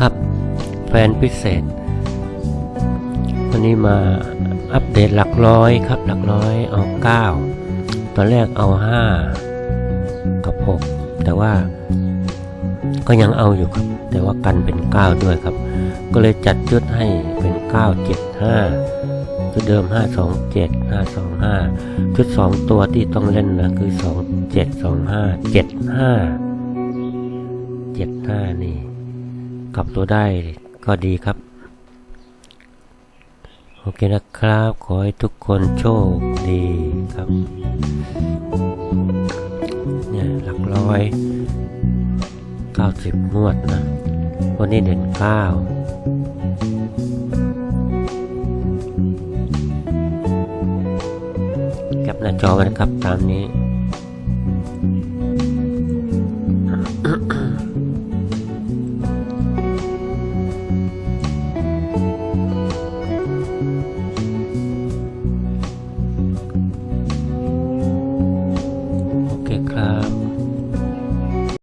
ครับ แฟนพิเศษ วันนี้มาอัปเดตหลักร้อยครับ หลักร้อยเอาเก้าตอนแรกเอาห้ากับหกแต่ว่าก็ยังเอาอยู่ครับ แต่ว่ากันเป็นเก้าด้วยครับ ก็เลยจัดชุดให้เป็นเก้าเจ็ดห้าชุดเดิมห้าสองเจ็ดห้าสองห้าชุดสองตัวที่ต้องเล่นนะคือสองเจ็ดสองห้าเจ็ดห้าเจ็ดห้านี่ กลับตัวได้ก็ดีครับ โอเคนะครับ ขอให้ทุกคนโชคดีครับ เนี่ยหลักร้อยเก้าสิบงวดนะ วันนี้เด่นเก้าแคปหน้าจอกันนะครับ ตามนี้